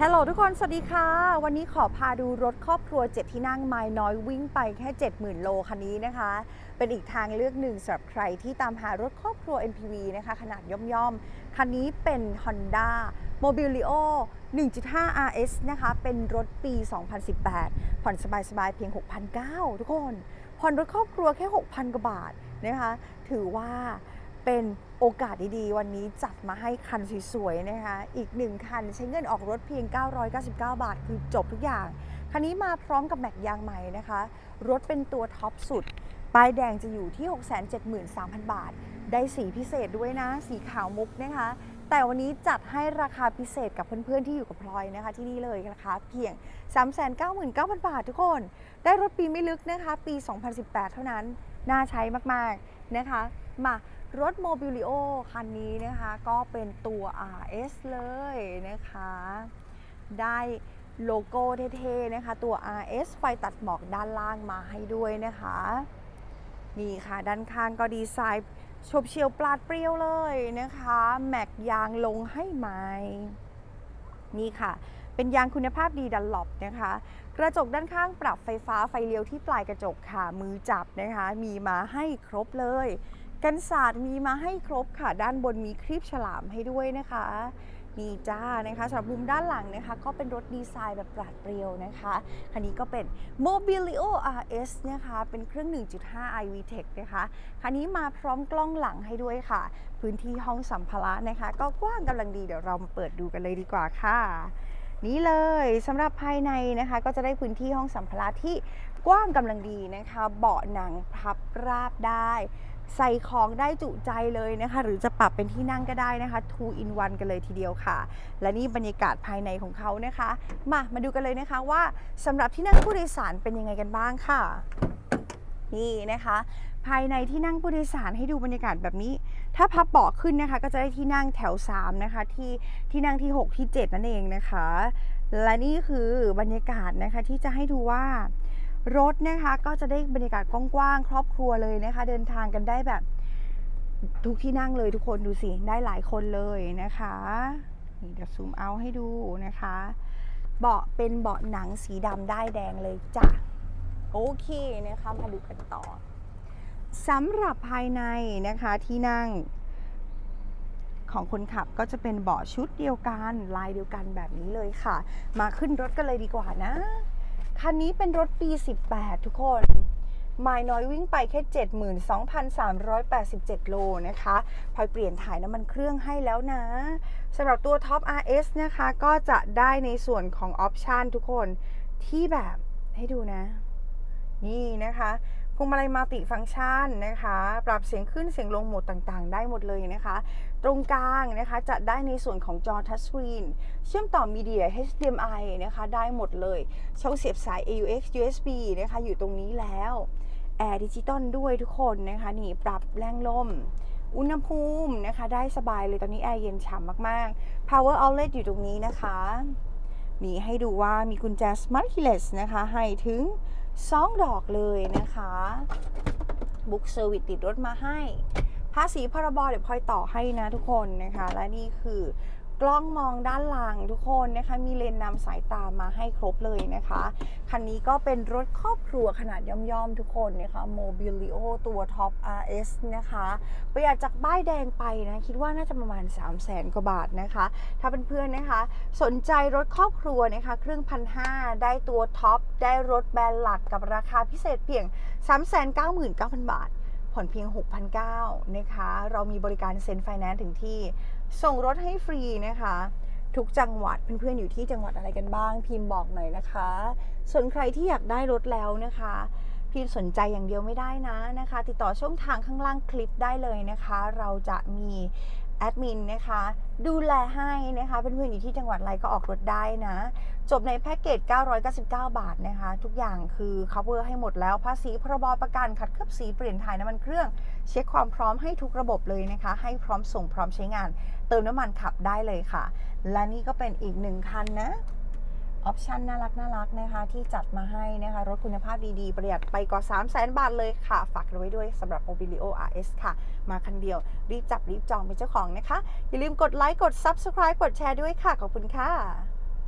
ฮัลโหลทุกคน สวัสดีค่ะ วันนี้ขอพาดูรถครอบครัว 7 ที่นั่งไมล์น้อยวิ่งไปแค่ 70,000 โลคันนี้นะคะ เป็นอีกทางเลือกหนึ่งสำหรับใครที่ตามหารถครอบครัว NPV นะคะ ขนาดย่อมๆ คันนี้เป็น Honda Mobilio 1.5 RS นะคะ เป็นรถปี 2018 ผ่อนสบายๆ เพียง 6,900 ทุกคน ผ่อนรถครอบครัวแค่ 6,000 กว่าบาทนะคะ ถือว่า เป็นโอกาสดีๆ วันนี้จัดมาให้คันสวยๆนะคะ อีกหนึ่งคันใช้เงินออกรถเพียง 999 บาท คือจบทุกอย่าง คันนี้มาพร้อมกับแม็กยางใหม่นะคะ รถเป็นตัวท็อปสุด ป้ายแดงจะอยู่ที่ 673,000 บาท ได้สีพิเศษด้วยนะ สีขาวมุกนะคะ แต่วันนี้จัดให้ราคาพิเศษกับเพื่อนๆที่อยู่กับพลอยนะคะ ที่นี่เลยนะคะ เพียง 399,000 บาททุกคน ได้รถปีไม่ลึกนะคะ ปี 2018 เท่านั้น น่าใช้มากๆนะคะ มา รถ Mobilio คันนี้นะคะก็เป็นตัว RS เลยนะคะ ได้โลโก้เท่ๆนะคะ ตัว RS ไฟตัดหมอกด้านล่างมาให้ด้วยนะคะ นี่ค่ะด้านข้างก็ดีไซน์ชบเชียวปลาดเปรี้ยวเลยนะคะ แม็กยางลงให้ไหมนี่ค่ะ เป็นยางคุณภาพดีดันหลบนะคะ กระจกด้านข้างปรับไฟฟ้าไฟเลี้ยวที่ปลายกระจกค่ะ มือจับนะคะ มีมาให้ครบเลย กันศาสตร์มีมาให้ครบค่ะ ด้านบนมีครีบฉลามให้ด้วยนะคะนี่จ้านะคะสำหรับมุมด้านหลังนะคะ ก็เป็นรถดีไซน์แบบปราดเปรียวนะคะ คันนี้ก็เป็น Mobilio RS นะคะ เป็นเครื่อง 1.5 i VTEC นะคะ คันนี้มาพร้อมกล้องหลังให้ด้วยค่ะ พื้นที่ห้องสัมภาระนะคะ ก็กว้างกำลังดีเดี๋ยวเรามาเปิดดูกันเลยดีกว่าค่ะ นี่เลยสำหรับภายในนะคะ ก็จะได้พื้นที่ห้องสัมภาระที่กว้างกำลังดีนะคะ เบาะหนังพับราบได้ ใส่ของได้จุใจเลยนะคะ หรือจะปรับเป็นที่นั่งก็ได้นะคะ two in one กันเลยทีเดียวค่ะ และนี่บรรยากาศภายในของเขานะคะ มามาดูกันเลยนะคะว่าสำหรับที่นั่งผู้โดยสารเป็นยังไงกันบ้างค่ะ นี่นะคะภายในที่นั่งผู้โดยสารให้ดูบรรยากาศแบบนี้ ถ้าพับเบาะขึ้นนะคะ ก็จะได้ที่นั่งแถว 3 นะคะ ที่ที่นั่งที่ 6 ที่ 7 นั่นเองนะคะ และนี่คือบรรยากาศนะคะที่จะให้ดูว่า รถนะคะก็จะได้บรรยากาศกว้างๆครอบครัวเลยนะคะ เดินทางกันได้แบบทุกที่นั่งเลยทุกคนดูสิ ได้หลายคนเลยนะคะนี่เดี๋ยวซูมเอาให้ดูนะคะ เบาะเป็นเบาะหนังสีดำได้แดงเลยจ้ะ โอเคนะคะมาดูกันต่อสำหรับภายในนะคะที่นั่งของคนขับก็จะเป็นเบาะชุดเดียวกัน ลายเดียวกันแบบนี้เลยค่ะ มาขึ้นรถกันเลยดีกว่านะ คันนี้เป็นรถปี 18 ทุกคนไมล์น้อยวิ่งไปแค่ 72,387 โลนะคะพลอยเปลี่ยนถ่ายน้ำมันเครื่องให้แล้วนะสำหรับตัว Top RS นะคะ ก็จะได้ในส่วนของออปชันทุกคนที่แบบให้ดูนะ นี่นะคะ พวงมาลัยมัลติฟังก์ชันนะคะ ปรับเสียงขึ้นเสียงลงโหมดต่างๆ ได้หมดเลยนะคะ ตรงกลางนะคะจะได้ในส่วนของจอทัชสกรีนเชื่อมต่อมีเดีย HDMI นะคะ ได้หมดเลย ช่องเสียบสาย AUX USB นะคะ อยู่ตรงนี้แล้วแอร์ดิจิตอลด้วยทุกคนนะคะ นี่ปรับแรงลม อุณหภูมินะคะ ได้สบายเลยตอนนี้แอร์เย็นฉ่ำมากๆ Power Outlet อยู่ตรงนี้นะคะ นี่ให้ดูว่ามีกุญแจ Smart Keyless นะคะ ให้ถึง สองดอกเลยนะคะบุ๊กเซอร์วิสติดรถมาให้ ภาษีพรบเดี๋ยวพลอยต่อให้นะทุกคนนะคะ และนี่คือ กล้องมองด้านหลังทุกคนนะคะมีเลนส์นำสายตามาให้ครบเลยนะคะ คันนี้ก็เป็นรถครอบครัวขนาดย่อมๆทุกคนนะคะ Mobilio ตัว Top RS นะคะประหยัดจากป้ายแดงไปนะคิดว่าน่าจะประมาณ 3 0 0แสนกว่าบาทนะคะ ถ้าเป็นเพื่อนๆนะคะ สนใจรถครอบครัวนะคะเครื่องพันห้าได้ตัวท็อปได้รถแบรนด์หลักกับราคาพิเศษเพียง 399,000 บาท ผ่อนเพียง 6,900นะคะ เรามีบริการเซ็นไฟแนนซ์ถึงที่ ส่งรถให้ฟรีนะคะ ทุกจังหวัดเพื่อนๆอยู่ที่จังหวัดอะไรกันบ้าง พิมพ์บอกหน่อยนะคะ ส่วนใครที่อยากได้รถแล้วนะคะ พิมพ์สนใจอย่างเดียวไม่ได้นะนะคะ ติดต่อช่องทางข้างล่างคลิปได้เลยนะคะ เราจะมี แอดมินนะคะ ดูแลให้นะคะเพื่อนๆอยู่ที่จังหวัดอะไรก็ออกรถได้นะ จบในแพ็กเกจ 999 บาทนะคะ ทุกอย่างคือ cover ให้หมดแล้วภาษีพรบประกันขัดเคลือบสีเปลี่ยนถ่ายน้ำมันเครื่อง เช็คความพร้อมให้ทุกระบบเลยนะคะ ให้พร้อมส่งพร้อมใช้งาน เติมน้ำมันขับได้เลยค่ะ และนี่ก็เป็นอีกหนึ่งคันนะ ออปชันน่ารักน่ารักนะคะ ที่จัดมาให้นะคะ รถคุณภาพดีๆ ประหยัดไปกว่า 3 0 0แสนบาทเลยค่ะ ฝากไว้ด้วยสำหรับ Mobilio RS ค่ะ มาคันเดียว รีบจับรีบจองเป็นเจ้าของนะคะ อย่าลืมกดไลค์กด Subscribe กดแชร์ด้วยค่ะ ขอบคุณค่ะ